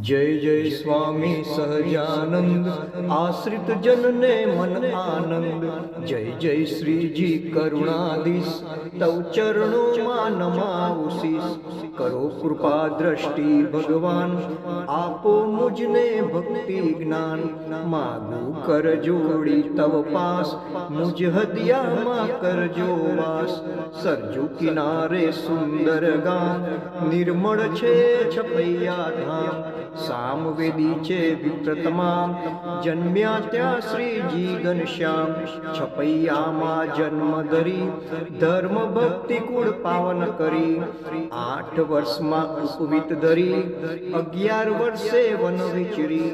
જય જય સ્વામી સહજાનંદ, આશ્રિત જનને મન આનંદ. જય જય શ્રીજી કરુણાધીશ, તવ ચરણોમાં નમાવુશીશ. કરો કૃપા દ્રષ્ટિ ભગવાન, આપો મુજને ભક્તિ જ્ઞાન. માગું કર જોડી તવ પાસ, મુજ હદિયામાં કરજો વાસ સરજુ કિનારે સુંદર ગામ નિર્મળ છે છપૈયા ધામ. સામવેદી છે વિપ્ર તમામ જન્મ્યા ત્યાં શ્રીજી ઘનશ્યામ છપૈયામાં જન્મ ધરી ધર્મ ભક્તિ કુળ પાવન કરી આઠ વર્ષમાં ઉપવિત ધરી અગિયાર વર્ષે વન વિચરી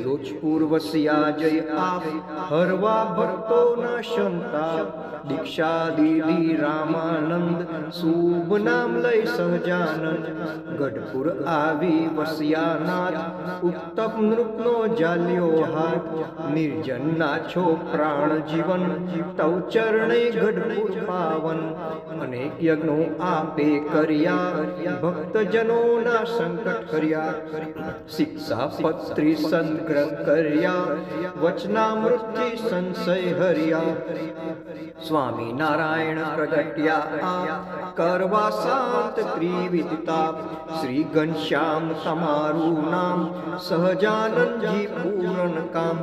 લોજપુર વસિયા જય આપ હરવા ભક્તોના શંતા દીક્ષા દીદી રામાનંદ શુભ નામ લઈ સહજાનંદ ગઢપુર આવી વસિયાનાથ ઉત્તમ નૃપનો જાલ્યો હાથ નિર્જન નાછો પ્રાણ જીવન તવ ચરણે ગઢપુર પાવન. અનેક યજ્ઞો આપે કર્યા, ભક્તજનોના સંકટ કર્યા શિક્ષા પત્રી સંગ્રહ કર્યા, વચનામૃતથી સંશય હર્યા. સ્વામી નારાયણ પ્રગટ્યા કરવા શાંત ત્રિવિધતા. શ્રી ઘનશ્યામ તમારું नाम सहजानंद जी पूर्ण काम।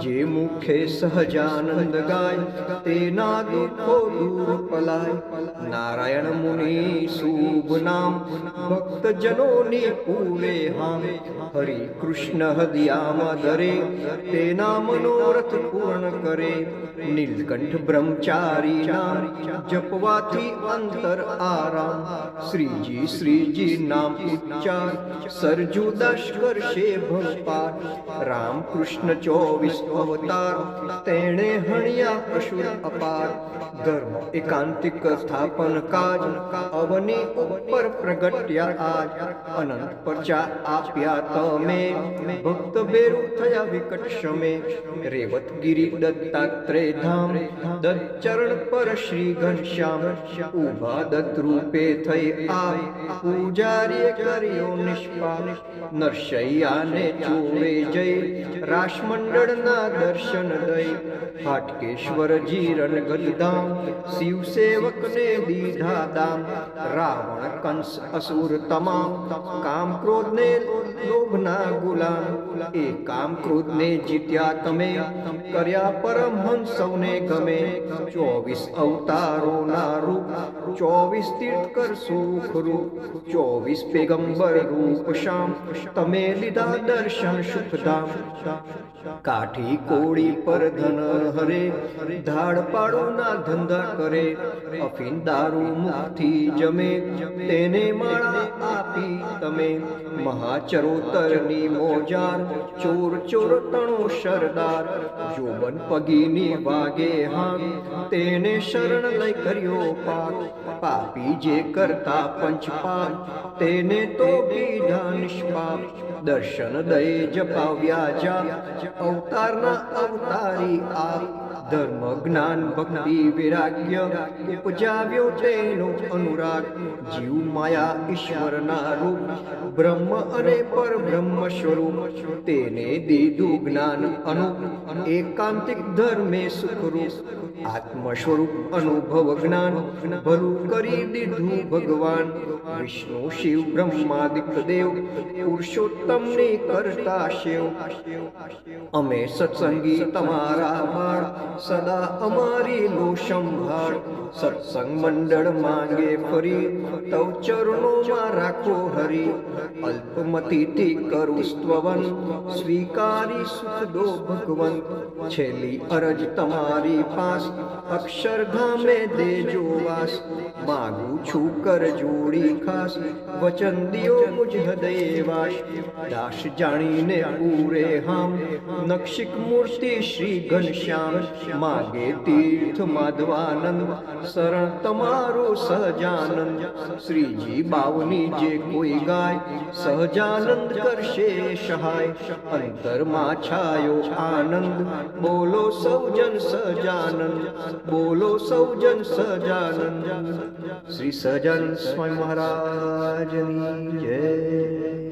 जे मुखे सहजानंद गाय, ते ना दुखो दूर पलाय। नारायण मुनि शुभ नाम भक्त जनों ने पूरे हाम। हरि कृष्ण हदिया मदरे, ते ना मनोरथ पूर्ण करे। नीलकंठ ब्रह्मचारी नाम, जपवाती अंतर आराम। श्री जी श्री जी नाम उच्चार सरजुदा દશ કરશે ભવપાર રામ કૃષ્ણ ચોવીસ અવતાર તેણે હણ્યા અસુર અપાર ધર્મ એકાંતિક સ્થાપન કાજ અવની ઉપર પ્રગટ્યા આજ અનંત પરચા આપ્યા તમે ભક્ત બેરુ થયા વિકટ શમે રેવત ગિરી દત્તાત્રેય ધામ દત્ત ચરણ પર શ્રી ઘનશ્યામ ઉભા દત્ત રૂપે થઈ આ પૂજારીએ કર્યો નિષ્પાલ નરશૈયાને ચોરે જઈ રાસમંડળના દર્શન દઈ હાટકેશ્વરજી રણગદધામ શિવ સેવકને દીધા દામ રાવણ કંસ અસુર તમામ કામ ક્રોધને લોભના ગુલામ એ કામ ક્રોધને જીત્યા તમે કર્યા પરમહંસ સૌને ગમે ચોવીસ અવતારોના રૂપ ચોવીસ તીર્થકર સુખ રૂપ ચોવીસ પેગંબર રૂપ શ્યામ તમે લીધા દર્શન સુખધામ કાઠી કોળી પર ધન હરે, ધાડ પાડોના ધંધા કરે, અફીન દારૂ મુખથી જમે, તેને માળા આપી તમે. મહાચરોતરની મોજાર, ચોર ચોર તણો સરદાર, જોબન પગીની વાગે હા તેને શરણ લઈ કર્યો પાક. પાપી જે કરતા પંચપાપ તેને તો બીધા નિષ્પાપ દર્શન દય જપાવ્યા જા અવતારના અવતારી આ ધર્મ, જ્ઞાન, ભક્તિ, વૈરાગ્ય ઉપજાવ્યો તેનો અનુરાગ. જીવ માયા ઈશ્વરના રૂપ, બ્રહ્મ અને પરબ્રહ્મ સ્વરૂપ, તેને દીધું જ્ઞાન અનુ એકાંતિક ધર્મે સુખરૂપ આત્મ સ્વરૂપ અનુભવ જ્ઞાન, ભલું કરી દીધું ભગવાન. વિષ્ણુ, શિવ, બ્રહ્માદિક દેવ, પુરુષોત્તમની કરતા શિવ અમે સત્સંગી તમારા વાળ सदा अमारी लो संभाल સત્સંગ મંડળ માંગે ફરી, તવ ચરણોમાં રાખો હરી. અલ્પમતીથી કરું સ્તવન, સ્વીકારી સુખ દો ભગવંત. છેલ્લી અરજ તમારી પાસ, અક્ષરધામે દેજો વાસ. માગું છું કર જોડી ખાસ, વચન દિયો મુજ હૃદય વાસ. દાસ જાણીને પૂરે હામ, નક્ષિક મૂર્તિ શ્રી ઘનશ્યામ. માગે તીર્થ માધવાનંદ શરણ તમારું સહજાનંદ શ્રીજી બાવની જે કોઈ ગાય સહજાનંદ કરશે સહાય અંતરમાં છાયો આનંદ બોલો સૌજન સહજાનંદ બોલો સૌજન સહજાનંદ શ્રી સહજાનંદ સ્વામી મહારાજની જય